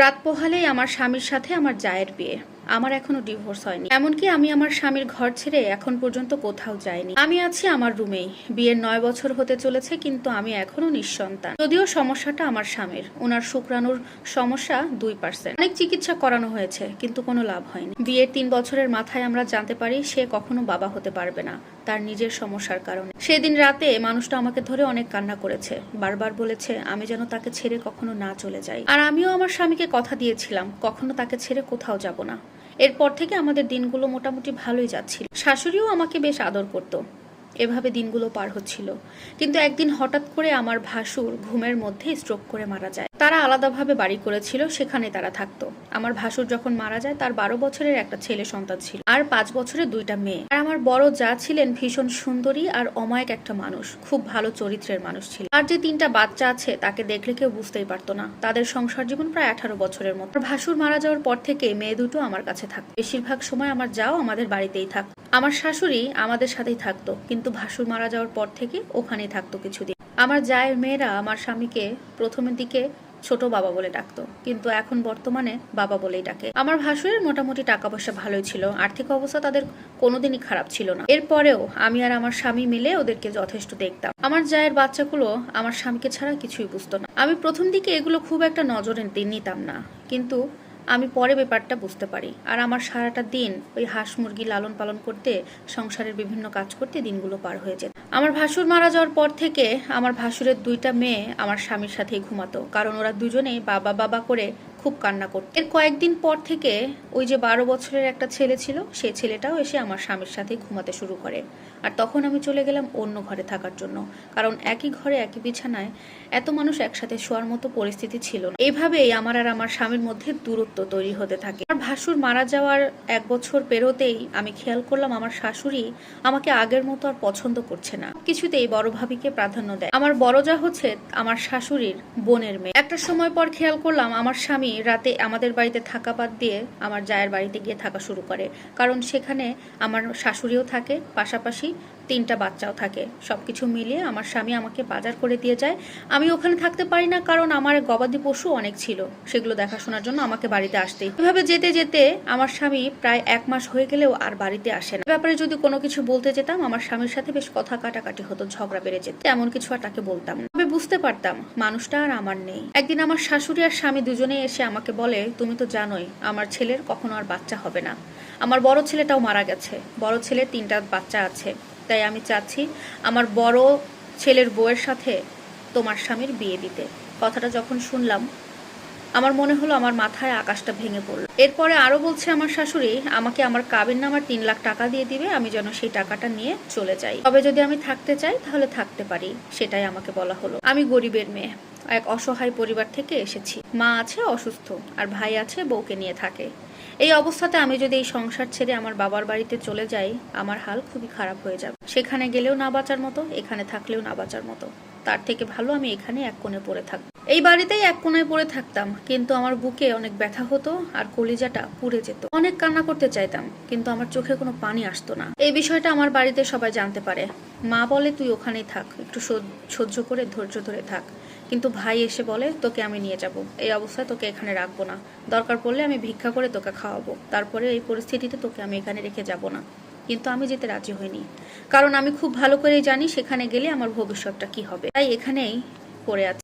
রাত পোহালেই আমার স্বামীর সাথে আমার জায়ের বিয়ে। আমার এখনও ডিভোর্স হয়নি। এমনকি আমি আমার স্বামীর ঘর ছেড়ে এখন পর্যন্ত কোথাও যাইনি। আমি আছি আমার রুমেই। বিয়ের নয় বছর হতে চলেছে, কিন্তু আমি এখনও নিঃসন্তান। যদিও সমস্যাটা আমার স্বামীর। ওনার শুক্রাণুর সমস্যা দুই পার্সেন্ট অনেক চিকিৎসা করানো হয়েছে, কিন্তু কোনো লাভ হয়নি। বিয়ের তিন বছরের মাথায় আমরা জানতে পারি, সে কখনো বাবা হতে পারবে না। তার নিজের সমস্যার কারণে। সেদিন রাতে মানুষটা আমাকে ধরে অনেক কান্না করেছে। বারবার বলেছে, আমি যেন তাকে ছেড়ে কখনো না চলে যাই। আর আমিও আমার স্বামীকে কথা দিয়েছিলাম, কখনো তাকে ছেড়ে কোথাও যাব না। এরপর থেকে আমাদের দিনগুলো মোটামুটি ভালোই যাচ্ছিল। শাশুড়িও আমাকে বেশ আদর করত, এভাবে দিনগুলো পার হচ্ছিল। কিন্তু একদিন হঠাৎ করে আমার ভাসুর ঘুমের মধ্যে স্ট্রোক করে মারা যায়। তারা আলাদাভাবে বাড়ি করেছিল, সেখানে তারা থাকতো। আমার ভাসুর যখন মারা যায়, তার বারো বছরের একটা ছেলে সন্তান ছিল আর পাঁচ বছরের দুইটা মেয়ে। আর আমার বড় যা ছিলেন ভীষণ সুন্দরী আর অমায়িক একটা মানুষ, খুব ভালো চরিত্রের মানুষ ছিল। আর যে তিনটা বাচ্চা আছে, তাকে দেখলে কেউ বুঝতেই পারতো না। তাদের সংসার জীবন প্রায় আঠারো বছরের মতো। ভাসুর মারা যাওয়ার পর থেকে মেয়ে দুটো আমার কাছে থাকতো। বেশিরভাগ সময় আমার যাও আমাদের বাড়িতেই থাকতো আমার শাশুড়ি আমাদের সাথেই থাকতো, কিন্তু ভাসুর মারা যাওয়ার পর থেকে ওখানেই থাকতো কিছুদিন। আমার জায়ের মেয়েরা আমার স্বামীকে প্রথমের দিকে ছোট বাবা বলে ডাকতো। কিন্তু এখন বর্তমানে বাবা বলেই ডাকে। আমার ভাসুরের মোটামুটি টাকা পয়সা ভালোই ছিল। আর্থিক অবস্থা তাদের কোনোদিনই খারাপ ছিল না। এরপরেও আমি আর আমার স্বামী মিলে ওদেরকে যথেষ্ট দেখতাম। আমার জায়ের বাচ্চাগুলো আমার স্বামীকে ছাড়া কিছুই বুঝতো না। আমি প্রথম দিকে এগুলো খুব একটা নজরে নিতাম না। কিন্তু আমি পরে ব্যাপারটা বুঝতে পারি। আর আমার সারাটা দিন ওই হাঁস মুরগি লালন পালন করতে, সংসারের বিভিন্ন কাজ করতে দিনগুলো পার হয়ে যেত। আমার ভাসুর মারা যাওয়ার পর থেকে আমার ভাসুরের দুইটা মেয়ে আমার স্বামীর সাথেই ঘুমাতো। কারণ ওরা দুজনেই বাবা বাবা করে খুব কান্না করতো। এর কয়েকদিন পর থেকে ওই যে বারো বছরের একটা ছেলে ছিল সেই ছেলেটাও এসে আমার স্বামীর সাথে ঘুমাতে শুরু করে। আর তখন আমি চলে গেলাম অন্য ঘরে থাকার জন্য, কারণ একই ঘরে, একই বিছানায় এত মানুষ একসাথে শোয়ার মতো পরিস্থিতি ছিল না। এইভাবেই আমার আর আমার স্বামীর মধ্যে দূরত্ব তৈরি হতে থাকে। আমার ভাসুর মারা যাওয়ার এক বছর পেরোতেই আমি খেয়াল করলাম আমার শাশুড়ি আমাকে আগের মতো আর পছন্দ করছে না। কিছুতেই বড় ভাবিকে প্রাধান্য দেয়। আমার বড় যা হচ্ছে আমার শাশুড়ির বোনের মেয়ে। একটা সময় পর খেয়াল করলাম আমার স্বামী রাতে আমাদের বাড়িতে থাকা বাদ দিয়ে আমার জায়ের বাড়িতে গিয়ে থাকা শুরু করে। কারণ সেখানে আমার শাশুড়িও থাকে, পাশাপাশি তিনটা বাচ্চাও থাকে। সবকিছু মিলিয়ে আমার স্বামী আমাকে বাজার করে দিয়ে যায়। আমি ওখানে থাকতে পারি না কারণ আমার গবাদি পশু অনেক ছিল। সেগুলো দেখাশোনার জন্য আমাকে বাড়িতে আসতেই। এভাবে যেতে যেতে আমার স্বামী প্রায় এক মাস হয়ে গেলেও আর বাড়িতে আসে না। ব্যাপারে যদি কোনো কিছু বলতে যেতাম, আমার স্বামীর সাথে বেশ কথা কাটাকাটি হতো, ঝগড়া বেড়ে যেত। এমন কিছু আর তাকে বলতাম না। বুঝতে পারতাম, মানুষটা আর আমার নেই। একদিন আমার শাশুড়ি আর স্বামী দুজনে এসে আমাকে বলে, তুমি তো জানোই, আমার ছেলের কখনো আর বাচ্চা হবে না। আমার বড় ছেলেটাও মারা গেছে, বড় ছেলে তিনটা বাচ্চা আছে। তাই আমি চাচ্ছি আমার বড় ছেলের বউয়ের সাথে তোমার স্বামীর বিয়ে দিতে। কথাটা যখন শুনলাম আমার মনে হলো আমার মাথায় আকাশটা ভেঙে পড়ল। এরপরে আরও বলছে আমার শাশুড়ি, আমাকে আমার কাবিন নামার তিন লাখ টাকা দিয়ে দিবে, আমি যেন সেই টাকাটা নিয়ে চলে যাই। তবে যদি আমি থাকতে চাই, তাহলে থাকতে পারি। সেটাই আমাকে বলা হলো। আমি গরিবের মেয়ে, এক অসহায় পরিবার থেকে এসেছি। মা আছে অসুস্থ, আর ভাই আছে বউকে নিয়ে থাকে। এই অবস্থাতে আমি যদি এই সংসার ছেড়ে আমার বাবার বাড়িতে চলে যাই, আমার হাল খুবই খারাপ হয়ে যাবে। সেখানে গেলেও না বাঁচার মতো, এখানে থাকলেও না বাঁচার মতো। তার থেকে ভালো আমি এখানে এক কোণে পড়ে থাকব। এই বাড়িতেই এক কোণায় পড়ে থাকতাম, কিন্তু আমার বুকে অনেক ব্যথা হতো আর কলিজাটা পুড়ে যেত। অনেক কান্না করতে চাইতাম, কিন্তু আমার চোখে কোনো পানি আসতো না। এই বিষয়টা আমার বাড়িতে সবাই জানতে পারে। মা বলে, তুই ওখানেই থাক, একটু সহ্য করে, ধৈর্য ধরে থাক। কিন্তু ভাই এসে বলে, তোকে আমি নিয়ে যাব। এই অবস্থায় তোকে এখানে রাখব না। দরকার পড়লে আমি ভিক্ষা করে তোকে খাওয়াবো। তারপরে এই পরিস্থিতিতে তোকে আমি এখানে রেখে যাব না। কিন্তু আমি যেতে রাজি হইনি। কারণ আমি খুব ভালো করেই জানি সেখানে গেলে আমার ভবিষ্যৎটা কি হবে। তাই এখানেই পড়ে আছি।